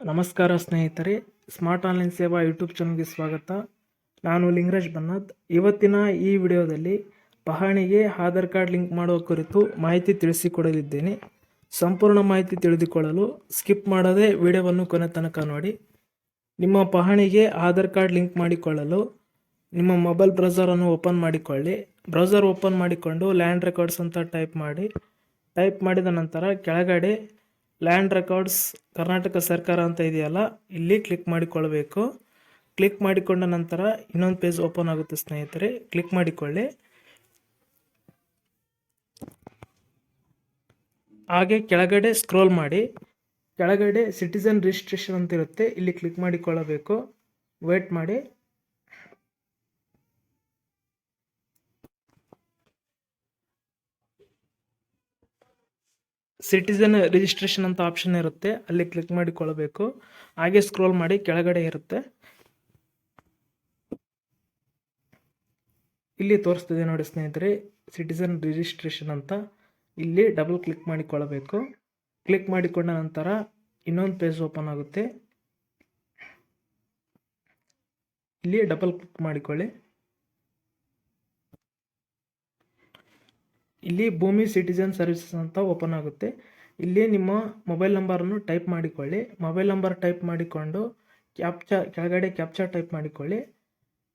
ನಮಸ್ಕಾರ ಸ್ನೇಹಿತರೆ, smart online Seva YouTube ಚಾನಲ್ಗೆ ಸ್ವಾಗತ. ನಾನು ಲಿಂಗರಾಜ್ ಬನ್ನತ್. ಇವತ್ತಿನ ಈ ವಿಡಿಯೋದಲ್ಲಿ ಪಹಣಿಗೆ ಆಧಾರ್ ಕಾರ್ಡ್ ಲಿಂಕ್ ಮಾಡುವ ಕುರಿತು ಮಾಹಿತಿ ತಿಳಿಸಿಕೊಡಲಿದ್ದೇನೆ. ಸಂಪೂರ್ಣ ಮಾಹಿತಿ ತಿಳಿದುಕೊಳ್ಳಲು ಸ್ಕಿಪ್ ಮಾಡದೆ ವಿಡಿಯೋವನ್ನು ಕೊನೆ ತನಕ ನೋಡಿ. ನಿಮ್ಮ ಪಹಣಿಗೆ ಆಧಾರ್ ಕಾರ್ಡ್ ಲಿಂಕ್ ಮಾಡಿಕೊಳ್ಳಲು ನಿಮ್ಮ ಮೊಬೈಲ್ ಬ್ರೌಸರನ್ನು ಓಪನ್ ಮಾಡಿಕೊಳ್ಳಿ. ಬ್ರೌಸರ್ ಓಪನ್ ಮಾಡಿಕೊಂಡು ಲ್ಯಾಂಡ್ ರೆಕಾರ್ಡ್ಸ್ ಅಂತ ಟೈಪ್ ಮಾಡಿ. ಟೈಪ್ ಮಾಡಿದ ನಂತರ ಕೆಳಗಡೆ ಲ್ಯಾಂಡ್ ರೆಕಾರ್ಡ್ಸ್ ಕರ್ನಾಟಕ ಸರ್ಕಾರ ಅಂತ ಇದೆಯಲ್ಲ, ಇಲ್ಲಿ ಕ್ಲಿಕ್ ಮಾಡಿಕೊಳ್ಬೇಕು. ಕ್ಲಿಕ್ ಮಾಡಿಕೊಂಡ ನಂತರ ಇನ್ನೊಂದು ಪೇಜ್ ಓಪನ್ ಆಗುತ್ತೆ ಸ್ನೇಹಿತರೆ ಕ್ಲಿಕ್ ಮಾಡಿಕೊಳ್ಳಿ. ಹಾಗೆ ಕೆಳಗಡೆ ಸ್ಕ್ರೋಲ್ ಮಾಡಿ. ಕೆಳಗಡೆ ಸಿಟಿಸನ್ ರಿಜಿಸ್ಟ್ರೇಷನ್ ಅಂತ ಇರುತ್ತೆ, ಇಲ್ಲಿ ಕ್ಲಿಕ್ ಮಾಡಿಕೊಳ್ಳಬೇಕು. ವೇಟ್ ಮಾಡಿ. ಸಿಟಿಸನ್ ರಿಜಿಸ್ಟ್ರೇಷನ್ ಅಂತ ಆಪ್ಷನ್ ಇರುತ್ತೆ. ಅಲ್ಲಿ ಕ್ಲಿಕ್ ಮಾಡಿಕೊಳ್ಳಬೇಕು. ಹಾಗೆ ಸ್ಕ್ರೋಲ್ ಮಾಡಿ ಕೆಳಗಡೆ ಇರುತ್ತೆ. ಇಲ್ಲಿ ತೋರಿಸ್ತಿದೆ ನೋಡಿ ಸ್ನೇಹಿತರೆ ಸಿಟಿಸನ್ ರಿಜಿಸ್ಟ್ರೇಷನ್ ಅಂತ. ಇಲ್ಲಿ ಡಬಲ್ ಕ್ಲಿಕ್ ಮಾಡಿಕೊಳ್ಳಬೇಕು. ಕ್ಲಿಕ್ ಮಾಡಿಕೊಂಡ ನಂತರ ಇನ್ನೊಂದು ಪೇಜ್ ಓಪನ್ ಆಗುತ್ತೆ. ಇಲ್ಲಿ ಡಬಲ್ ಕ್ಲಿಕ್ ಮಾಡಿಕೊಳ್ಳಿ. ಇಲ್ಲಿ ಭೂಮಿ ಸಿಟಿಜನ್ ಸರ್ವಿಸಸ್ ಅಂತ ಓಪನ್ ಆಗುತ್ತೆ. ಇಲ್ಲಿ ನಿಮ್ಮ ಮೊಬೈಲ್ ನಂಬರನ್ನು ಟೈಪ್ ಮಾಡಿಕೊಳ್ಳಿ. ಮೊಬೈಲ್ ನಂಬರ್ ಟೈಪ್ ಮಾಡಿಕೊಂಡು ಕ್ಯಾಪ್ಚಾ ಕೆಳಗಡೆ ಕ್ಯಾಪ್ಚಾ ಟೈಪ್ ಮಾಡಿಕೊಳ್ಳಿ.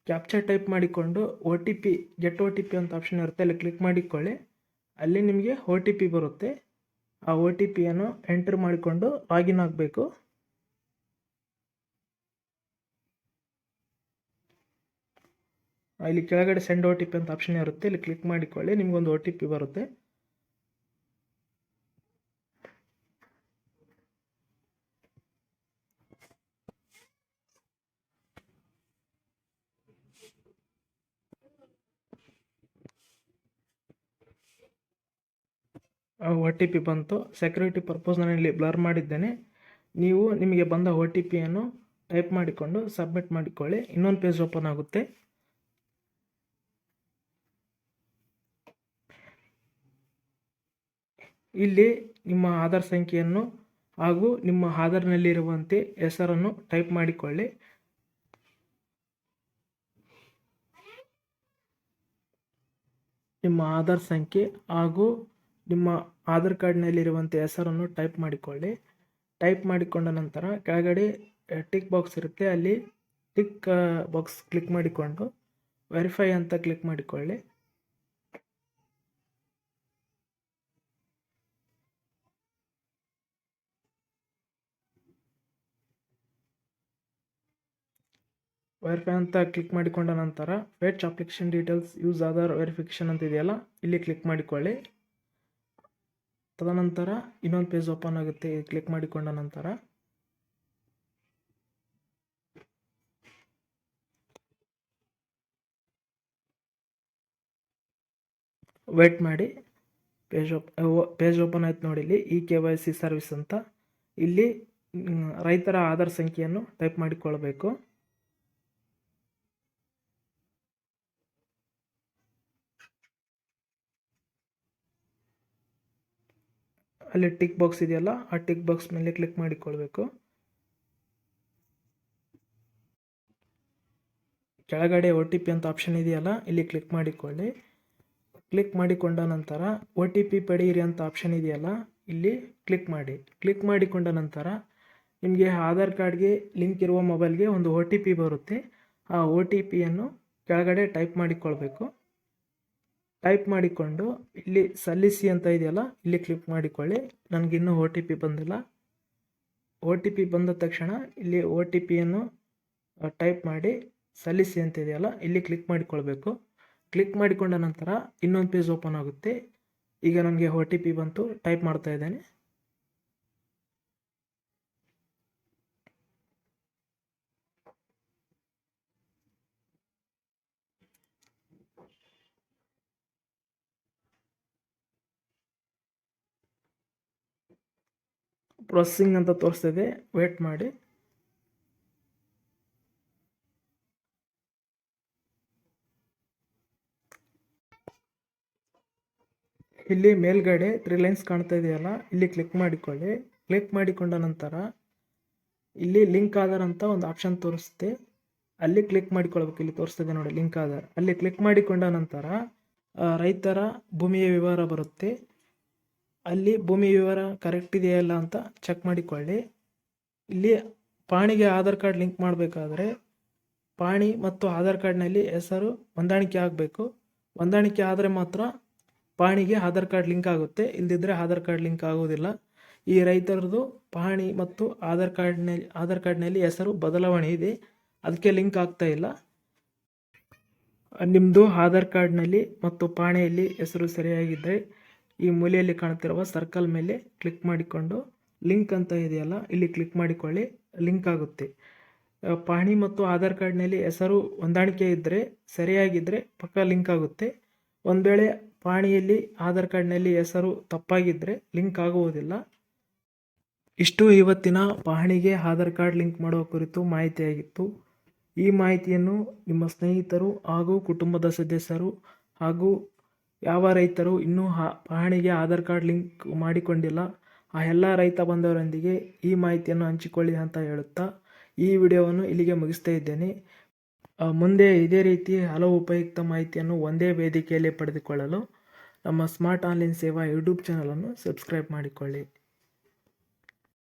ಕ್ಯಾಪ್ಚಾ ಟೈಪ್ ಮಾಡಿಕೊಂಡು O T P get O T P ಅಂತ ಆಪ್ಷನ್ ಇರುತ್ತೆ. ಅಲ್ಲಿ ಕ್ಲಿಕ್ ಮಾಡಿಕೊಳ್ಳಿ. ಅಲ್ಲಿ ನಿಮಗೆ ಒ ಟಿ ಪಿ ಬರುತ್ತೆ. ಆ ಒ ಟಿ ಪಿಯನ್ನು ಎಂಟ್ರ್ ಮಾಡಿಕೊಂಡು ಲಾಗಿನ್ ಆಗಬೇಕು. ಇಲ್ಲಿ ಕೆಳಗಡೆ ಸೆಂಡ್ ಒ ಟಿ ಪಿ ಅಂತ ಆಪ್ಷನ್ ಇರುತ್ತೆ. ಇಲ್ಲಿ ಕ್ಲಿಕ್ ಮಾಡಿಕೊಳ್ಳಿ. ನಿಮಗೊಂದು ಒ ಟಿ ಪಿ ಬರುತ್ತೆ. ಒ ಟಿ ಪಿ ಬಂತು. ಸೆಕ್ಯೂರಿಟಿ ಪರ್ಪಸ್ ನಾನು ಇಲ್ಲಿ ಬ್ಲರ್ ಮಾಡಿದ್ದೇನೆ. ನೀವು ನಿಮಗೆ ಬಂದ ಒ ಟಿ ಪಿಯನ್ನು ಟೈಪ್ ಮಾಡಿಕೊಂಡು ಸಬ್ಮಿಟ್ ಮಾಡಿಕೊಳ್ಳಿ. ಇನ್ನೊಂದು ಪೇಜ್ ಓಪನ್ ಆಗುತ್ತೆ. ಇಲ್ಲಿ ನಿಮ್ಮ ಆಧಾರ್ ಸಂಖ್ಯೆಯನ್ನು ಹಾಗೂ ನಿಮ್ಮ ಆಧಾರ್ನಲ್ಲಿರುವಂತೆ ಹೆಸರನ್ನು ಟೈಪ್ ಮಾಡಿಕೊಳ್ಳಿ. ನಿಮ್ಮ ಆಧಾರ್ ಸಂಖ್ಯೆ ಹಾಗೂ ನಿಮ್ಮ ಆಧಾರ್ ಕಾರ್ಡ್ನಲ್ಲಿರುವಂಥ ಹೆಸರನ್ನು ಟೈಪ್ ಮಾಡಿಕೊಳ್ಳಿ. ಟೈಪ್ ಮಾಡಿಕೊಂಡ ನಂತರ ಕೆಳಗಡೆ ಟಿಕ್ ಬಾಕ್ಸ್ ಇರುತ್ತೆ. ಅಲ್ಲಿ ಟಿಕ್ ಬಾಕ್ಸ್ ಕ್ಲಿಕ್ ಮಾಡಿಕೊಂಡು, ವೆರಿಫೈ ಅಂತ ಕ್ಲಿಕ್ ಮಾಡಿಕೊಳ್ಳಿ. ವೆರಿಫೈ ಅಂತ ಕ್ಲಿಕ್ ಮಾಡಿಕೊಂಡ ನಂತರ fetch application details use Aadhaar verification ಅಂತ ಇದೆಯಲ್ಲ, ಇಲ್ಲಿ ಕ್ಲಿಕ್ ಮಾಡಿಕೊಳ್ಳಿ. ತದನಂತರ ಇನ್ನೊಂದು ಪೇಜ್ ಓಪನ್ ಆಗುತ್ತೆ ಕ್ಲಿಕ್ ಮಾಡಿಕೊಂಡ ನಂತರ. ವೇಟ್ ಮಾಡಿ. ಪೇಜ್ ಓಪ್ ಪೇಜ್ ಓಪನ್ ಆಯ್ತು ನೋಡಿ ಇಲ್ಲಿ E K Y C service ಅಂತ. ಇಲ್ಲಿ ರೈತರ ಆಧಾರ್ ಸಂಖ್ಯೆಯನ್ನು ಟೈಪ್ ಮಾಡಿಕೊಳ್ಬೇಕು. ಅಲ್ಲಿ ಟಿಕ್ ಬಾಕ್ಸ್ ಇದೆಯಲ್ಲ, ಆ ಟಿಕ್ ಬಾಕ್ಸ್ ಮೇಲೆ ಕ್ಲಿಕ್ ಮಾಡಿಕೊಳ್ಬೇಕು. ಕೆಳಗಡೆ ಒ ಟಿ ಪಿ ಅಂತ ಆಪ್ಷನ್ ಇದೆಯಲ್ಲ, ಇಲ್ಲಿ ಕ್ಲಿಕ್ ಮಾಡಿಕೊಳ್ಳಿ. ಕ್ಲಿಕ್ ಮಾಡಿಕೊಂಡ ನಂತರ ಒ ಟಿ ಪಿ ಪಡೆಯಿರಿ ಅಂತ ಆಪ್ಷನ್ ಇದೆಯಲ್ಲ, ಇಲ್ಲಿ ಕ್ಲಿಕ್ ಮಾಡಿ. ಕ್ಲಿಕ್ ಮಾಡಿಕೊಂಡ ನಂತರ ನಿಮಗೆ ಆಧಾರ್ ಕಾರ್ಡ್ಗೆ ಲಿಂಕ್ ಇರುವ ಮೊಬೈಲ್ಗೆ ಒಂದು ಒ ಟಿ ಪಿ ಬರುತ್ತೆ. ಆ ಒ ಟಿ ಪಿಯನ್ನು ಕೆಳಗಡೆ ಟೈಪ್ ಮಾಡಿಕೊಳ್ಬೇಕು. ಟೈಪ್ ಮಾಡಿಕೊಂಡು ಇಲ್ಲಿ ಸಲ್ಲಿಸಿ ಅಂತ ಇದೆಯಲ್ಲ, ಇಲ್ಲಿ ಕ್ಲಿಕ್ ಮಾಡಿಕೊಳ್ಳಿ. ನನಗಿನ್ನೂ ಒ ಟಿ ಪಿ ಬಂದಿಲ್ಲ. ಒ ಟಿ ಪಿ ಬಂದ ತಕ್ಷಣ ಇಲ್ಲಿ ಒ ಟಿ ಪಿಯನ್ನು ಟೈಪ್ ಮಾಡಿ ಸಲ್ಲಿಸಿ ಅಂತ ಇದೆಯಲ್ಲ, ಇಲ್ಲಿ ಕ್ಲಿಕ್ ಮಾಡಿಕೊಳ್ಬೇಕು. ಕ್ಲಿಕ್ ಮಾಡಿಕೊಂಡ ನಂತರ ಇನ್ನೊಂದು ಪೇಜ್ ಓಪನ್ ಆಗುತ್ತೆ. ಈಗ ನನಗೆ ಒ ಟಿ ಪಿ ಬಂತು, ಟೈಪ್ ಮಾಡ್ತಾ ಇದ್ದೇನೆ. ಪ್ರೊಸೆಸಿಂಗ್ ಅಂತ ತೋರಿಸ್ತಿದೆ. ವೇಟ್ ಮಾಡಿ. ಇಲ್ಲಿ ಮೇಲ್ಗಡೆ ತ್ರೀ ಲೈನ್ಸ್ ಕಾಣ್ತಾ ಇದೆಯಲ್ಲ, ಇಲ್ಲಿ ಕ್ಲಿಕ್ ಮಾಡಿಕೊಳ್ಳಿ. ಕ್ಲಿಕ್ ಮಾಡಿಕೊಂಡ ನಂತರ ಇಲ್ಲಿ ಲಿಂಕ್ ಆಧಾರ್ ಅಂತ ಒಂದು ಆಪ್ಷನ್ ತೋರಿಸುತ್ತೆ ಅಲ್ಲಿ ಕ್ಲಿಕ್ ಮಾಡಿಕೊಳ್ಬೇಕು. ಇಲ್ಲಿ ತೋರಿಸ್ತದೆ ನೋಡಿ ಲಿಂಕ್ ಆಧಾರ್. ಅಲ್ಲಿ ಕ್ಲಿಕ್ ಮಾಡಿಕೊಂಡ ನಂತರ ರೈತರ ಭೂಮಿಯ ವಿವರ ಬರುತ್ತೆ. ಅಲ್ಲಿ ಭೂಮಿ ವಿವರ ಕರೆಕ್ಟ್ ಇದೆಯಾ ಇಲ್ಲ ಅಂತ ಚೆಕ್ ಮಾಡಿಕೊಳ್ಳಿ. ಇಲ್ಲಿ ಪಾಣಿಗೆ ಆಧಾರ್ ಕಾರ್ಡ್ ಲಿಂಕ್ ಮಾಡಬೇಕಾದ್ರೆ ಪಾಣಿ ಮತ್ತು ಆಧಾರ್ ಕಾರ್ಡ್ನಲ್ಲಿ ಹೆಸರು, ಹೊಂದಾಣಿಕೆ ಆಗಬೇಕು. ಹೊಂದಾಣಿಕೆ ಆದರೆ ಮಾತ್ರ ಪಾಣಿಗೆ ಆಧಾರ್ ಕಾರ್ಡ್ ಲಿಂಕ್ ಆಗುತ್ತೆ. ಇಲ್ಲದಿದ್ದರೆ ಆಧಾರ್ ಕಾರ್ಡ್ ಲಿಂಕ್ ಆಗೋದಿಲ್ಲ. ಈ ರೈತರದು ಪಹಣಿ ಮತ್ತು ಆಧಾರ್ ಕಾರ್ಡ್ನಲ್ಲಿ ಆಧಾರ್ ಕಾರ್ಡ್ನಲ್ಲಿ ಹೆಸರು ಬದಲಾವಣೆ ಇದೆ. ಅದಕ್ಕೆ ಲಿಂಕ್ ಆಗ್ತಾ ಇಲ್ಲ. ನಿಮ್ಮದು ಆಧಾರ್ ಕಾರ್ಡ್ನಲ್ಲಿ ಮತ್ತು ಪಾಣಿಯಲ್ಲಿ ಹೆಸರು ಸರಿಯಾಗಿದ್ದರೆ ಈ ಮೂಲೆಯಲ್ಲಿ ಕಾಣುತ್ತಿರುವ ಸರ್ಕಲ್ ಮೇಲೆ ಕ್ಲಿಕ್ ಮಾಡಿಕೊಂಡು ಲಿಂಕ್ ಅಂತ ಇದೆಯಲ್ಲ, ಇಲ್ಲಿ ಕ್ಲಿಕ್ ಮಾಡಿಕೊಳ್ಳಿ ಲಿಂಕ್ ಆಗುತ್ತೆ. ಪಹಣಿ ಮತ್ತು ಆಧಾರ್ ಕಾರ್ಡ್ನಲ್ಲಿ ಹೆಸರು ಹೊಂದಾಣಿಕೆ ಇದ್ದರೆ ಸರಿಯಾಗಿದ್ದರೆ ಪಕ್ಕ ಲಿಂಕ್ ಆಗುತ್ತೆ. ಒಂದು ವೇಳೆ ಪಹಣಿಯಲ್ಲಿ ಆಧಾರ್ ಕಾರ್ಡ್ನಲ್ಲಿ ಹೆಸರು ತಪ್ಪಾಗಿದ್ದರೆ ಲಿಂಕ್ ಆಗುವುದಿಲ್ಲ. ಇಷ್ಟು ಇವತ್ತಿನ ಪಹಣಿಗೆ ಆಧಾರ್ ಕಾರ್ಡ್ ಲಿಂಕ್ ಮಾಡುವ ಕುರಿತು ಮಾಹಿತಿಯಾಗಿತ್ತು ಈ ಮಾಹಿತಿಯನ್ನು ನಿಮ್ಮ ಸ್ನೇಹಿತರು ಹಾಗೂ ಕುಟುಂಬದ ಸದಸ್ಯರು ಹಾಗೂ ಯಾವ ರೈತರು ಇನ್ನೂ ಹ, ಪಹಣಿಗೆ ಆಧಾರ್ ಕಾರ್ಡ್ ಲಿಂಕ್ ಮಾಡಿಕೊಂಡಿಲ್ಲ, ಆ ಎಲ್ಲ ರೈತ ಬಂಧುವರೊಂದಿಗೆ ಈ ಮಾಹಿತಿಯನ್ನು ಹಂಚಿಕೊಳ್ಳಿ ಅಂತ ಹೇಳುತ್ತಾ ಈ ವಿಡಿಯೋವನ್ನು ಇಲ್ಲಿಗೆ ಮುಗಿಸ್ತಾ ಇದ್ದೇನೆ. ಮುಂದೆ ಇದೇ ರೀತಿ ಹಲವು ಉಪಯುಕ್ತ ಮಾಹಿತಿಯನ್ನು ಒಂದೇ ವೇದಿಕೆಯಲ್ಲಿ ಪಡೆದುಕೊಳ್ಳಲು ನಮ್ಮ ಸ್ಮಾರ್ಟ್ ಆನ್ಲೈನ್ ಸೇವಾ ಯೂಟ್ಯೂಬ್ ಚಾನಲನ್ನು ಸಬ್ಸ್ಕ್ರೈಬ್ ಮಾಡಿಕೊಳ್ಳಿ.